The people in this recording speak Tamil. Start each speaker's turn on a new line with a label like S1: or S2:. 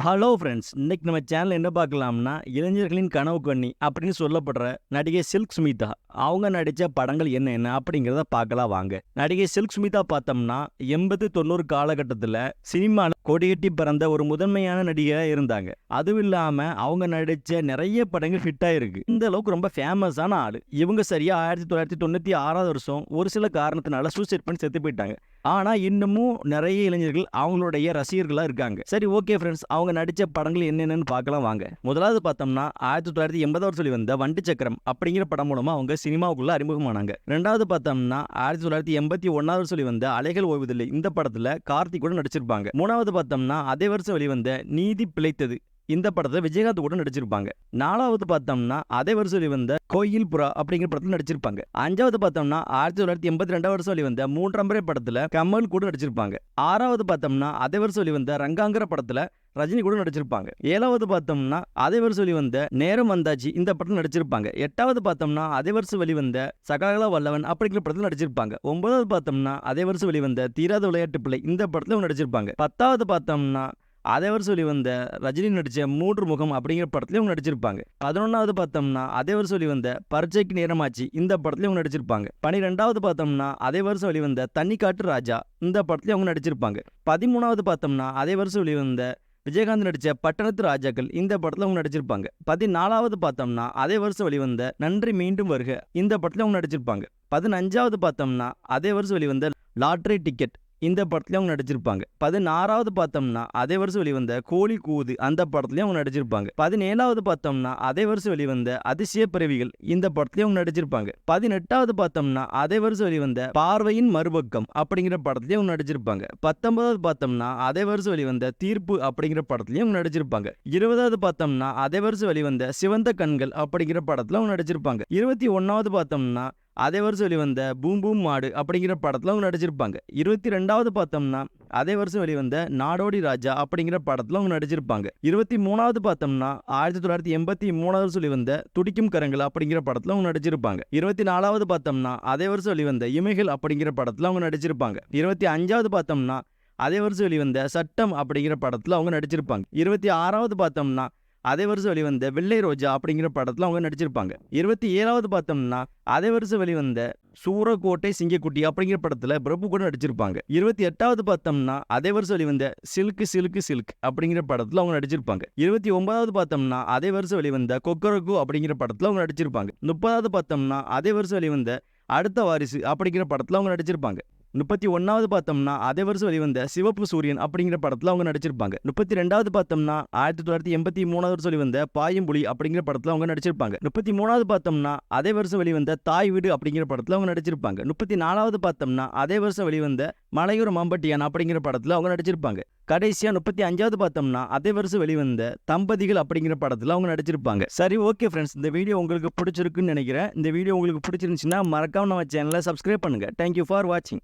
S1: ஹலோ ஃப்ரெண்ட்ஸ் இன்னைக்கு நம்ம சேனல் என்ன பார்க்கலாம்னா இளைஞர்களின் கனவு கண்ணி அப்படின்னு சொல்லப்படுற நடிகை சில்க் ஸ்மிதா அவங்க நடித்த படங்கள் என்ன என்ன அப்படிங்கிறத பார்க்கலாம் வாங்க. நடிகை சில்க் சுமிதா பார்த்தோம்னா எண்பது தொண்ணூறு காலகட்டத்தில் சினிமாவில் கொடியட்டி பிறந்த ஒரு முதன்மையான நடிகையாக இருந்தாங்க. அதுவும் இல்லாமல் அவங்க நடித்த நிறைய படங்கள் ஹிட் ஆயிருக்கு. இந்த அளவுக்கு ரொம்ப ஃபேமஸான ஆள். இவங்க சரியா ஆயிரத்தி தொள்ளாயிரத்தி தொண்ணூற்றி ஆறாவது வருஷம் ஒரு சில காரணத்தினால சூசைட் பண்ணி செத்து போயிட்டாங்க. ஆனா இன்னமும் நிறைய இளைஞர்கள் அவங்களுடைய ரசிகர்களா இருக்காங்க. சரி ஓகே ஃப்ரெண்ட்ஸ் அவங்க நடிச்ச படங்கள் என்னென்னு பார்க்கலாம் வாங்க. முதலாவது பார்த்தோம்னா ஆயிரத்தி தொள்ளாயிரத்தி எண்பதாவது சொல்லி வந்த வண்டி சக்கரம் அப்படிங்கிற படம் மூலமா அவங்க சினிமாவுக்குள்ள அறிமுகமானாங்க. ரெண்டாவது பார்த்தோம்னா ஆயிரத்தி தொள்ளாயிரத்தி எண்பத்தி ஒன்னாவது சொல்லி வந்த அலைகள் ஓய்வதில்லை. இந்த படத்துல கார்த்திக் கூட நடிச்சிருப்பாங்க. மூணாவது பார்த்தோம்னா அதே வருஷம் வெளிவந்த நீதி பிழைத்தது. இந்த படத்தை விஜயகாந்த் கூட நடிச்சிருப்பாங்க. நாலாவது பார்த்தோம்னா அதே வருஷம் வெளிவந்த கோயில் புறா அப்படிங்கிற படத்துல நடிச்சிருப்பாங்க. அஞ்சாவது பார்த்தோம்னா ஆயிரத்தி தொள்ளாயிரத்தி எண்பத்தி ரெண்டாவது வருஷம் வெளிவந்த மூன்றாம் முறை படத்துல கமல் கூட நடிச்சிருப்பாங்க. ஆறாவது பார்த்தோம்னா அதே வருஷம் வெளிவந்த ரங்காங்கிற படத்துல ரஜினி கூட நடிச்சிருப்பாங்க. ஏழாவது பார்த்தோம்னா அதே வருஷம் வெளிவந்த நேரம் வந்தாச்சு இந்த படத்தில் நடிச்சிருப்பாங்க. எட்டாவது பார்த்தோம்னா அதே வருஷம் வெளிவந்த சகலகலா வல்லவன் அப்படிங்கிற படத்தில் நடிச்சிருப்பாங்க. ஒன்பதாவது பார்த்தோம்னா அதே வருஷம் வெளிவந்த தீராத விளையாட்டு பிள்ளை இந்த படத்தில் நடிச்சிருப்பாங்க. பத்தாவது பார்த்தோம்னா அதே வருஷம் வெளிவந்த ரஜினி நடித்த மூன்று முகம் அப்படிங்கிற படத்துலையும் அவங்க நடிச்சிருப்பாங்க. பதினொன்றாவது பார்த்தோம்னா அதே வருஷம் வெளிவந்த பரீட்சைக்கு நேரமாச்சு இந்த படத்துலையும் அவங்க நடிச்சிருப்பாங்க. பனிரெண்டாவது பார்த்தோம்னா அதே வருஷம் வெளிவந்த தண்ணி காட்டு ராஜா இந்த படத்துலையும் அவங்க நடிச்சிருப்பாங்க. பதிமூணாவது பார்த்தோம்னா அதே வருஷம் வெளிவந்த விஜயகாந்த் நடித்த பட்டணத்து ராஜாக்கள் இந்த படத்தில் அவங்க நடிச்சிருப்பாங்க. பதினாலாவது பார்த்தோம்னா அதே வருஷம் வெளிவந்த நன்றி மீண்டும் வருக இந்த படத்தில் அவங்க நடிச்சிருப்பாங்க. பதினஞ்சாவது பார்த்தோம்னா அதே வருஷம் வெளிவந்த லாட்ரி டிக்கெட். இந்த படத்துலையும் அவங்க நடிச்சிருப்பாங்க. பதினாறாவது பார்த்தோம்னா அதே வருஷம் வெளிவந்த கோழி கூது அந்த படத்துலையும் அவங்க நடிச்சிருப்பாங்க. பதினேழாவது பார்த்தோம்னா அதே வருஷம் வெளிவந்த அதிசய பிறவிகள் இந்த படத்துலையும் அவங்க நடிச்சிருப்பாங்க. பதினெட்டாவது பார்த்தோம்னா அதே வருஷம் வெளிவந்த பார்வையின் மறுபக்கம் அப்படிங்கிற படத்துலேயும் அவங்க நடிச்சிருப்பாங்க. பத்தொன்பதாவது பார்த்தோம்னா அதே வருஷம் வெளிவந்த தீர்ப்பு அப்படிங்கிற படத்துலையும் அவங்க நடிச்சிருப்பாங்க. இருபதாவது பார்த்தோம்னா அதே வருஷம் வெளிவந்த சிவந்த கண்கள் அப்படிங்கிற படத்துல அவங்க நடிச்சிருப்பாங்க. இருபத்தி ஒன்னாவது பார்த்தோம்னா அதே வருஷம் வெளிவந்த பூம் பூம் மாடு அப்படிங்கிற படத்தில் அவங்க நடிச்சிருப்பாங்க. இருபத்தி ரெண்டாவது பார்த்தோம்னா அதே வருஷம் வெளிவந்த நாடோடி ராஜா அப்படிங்கிற படத்தில் அவங்க நடிச்சிருப்பாங்க. இருபத்தி மூணாவது பார்த்தோம்னா ஆயிரத்தி தொள்ளாயிரத்தி எண்பத்தி மூணாவது சொல்லி வந்த துடிக்கும் கரங்கள் அப்படிங்கிற படத்தில் அவங்க நடிச்சிருப்பாங்க. இருபத்தி நாலாவது பார்த்தோம்னா அதே வருஷம் வெளிவந்த இமைகள் அப்படிங்கிற படத்தில் அவங்க நடிச்சிருப்பாங்க. இருபத்தி அஞ்சாவது பார்த்தோம்னா அதே வருஷம் வெளிவந்த சட்டம் அப்படிங்கிற படத்தில் அவங்க நடிச்சிருப்பாங்க. இருபத்தி ஆறாவது பார்த்தோம்னா அதே வருஷம் வெளிவந்த வெள்ளை ரோஜா அப்படிங்கிற படத்தில் அவங்க நடிச்சிருப்பாங்க. இருபத்தி ஏழாவது பார்த்தோம்னா அதே வருஷம் வெளிவந்த சூரக்கோட்டை சிங்கக்குட்டி அப்படிங்கிற படத்தில் பிரபு கூட நடிச்சிருப்பாங்க. இருபத்தி எட்டாவது பார்த்தோம்னா அதே வருஷம் வெளிவந்த சில்க் சில்க் சில்க் அப்படிங்கிற படத்தில் அவங்க நடிச்சிருப்பாங்க. இருபத்தி ஒன்பதாவது பார்த்தோம்னா அதே வருஷம் வெளிவந்த கொக்கரகு அப்படிங்கிற படத்தில் அவங்க நடிச்சிருப்பாங்க. முப்பதாவது பார்த்தோம்னா அதே வருஷம் வெளிவந்த அடுத்த வாரிசு அப்படிங்கிற படத்தில் அவங்க நடிச்சிருப்பாங்க. முப்பத்தி ஒன்றாவது பார்த்தோம்னா அதே வருஷம் வெளிவந்த சிவப்பு சூரியன் அப்படிங்கிற படத்தில் அவங்க நடிச்சிருப்பாங்க. முப்பத்தி ரெண்டாவது பார்த்தோம்னா ஆயிரத்தி தொள்ளாயிரத்தி எண்பத்தி மூணாவது வருஷம் வெளிவந்த பாயம்புலி அப்படிங்கிற படத்தில் அவங்க நடிச்சிருப்பாங்க. முப்பத்தி மூணாவது பார்த்தோம்னா அதே வருஷம் வெளிவந்த தாய் வீடு அப்படிங்கிற படத்தில் அவங்க நடிச்சிருப்பாங்க. முப்பத்தி நாலாவது பார்த்தோம்னா அதே வருஷம் வெளிவந்த மலையூர் மம்பட்டியான் அப்படிங்கிற படத்தில் அவங்க நடிச்சிருப்பாங்க. கடைசியாக முப்பத்தி அஞ்சாவது பார்த்தோம்னா அதே வருஷம் வெளிவந்த தம்பதிகள் அப்படிங்கிற படத்தில் அவங்க நடிச்சிருப்பாங்க. சரி ஓகே ஃப்ரெண்ட்ஸ் இந்த வீடியோ உங்களுக்கு பிடிச்சிருக்குன்னு நினைக்கிறேன். இந்த வீடியோ உங்களுக்கு பிடிச்சிருந்துச்சுன்னா மறக்காம நம்ம சேனலை சப்ஸ்கிரைப் பண்ணுங்கள் தேங்க்யூ ஃபார் வாட்சிங்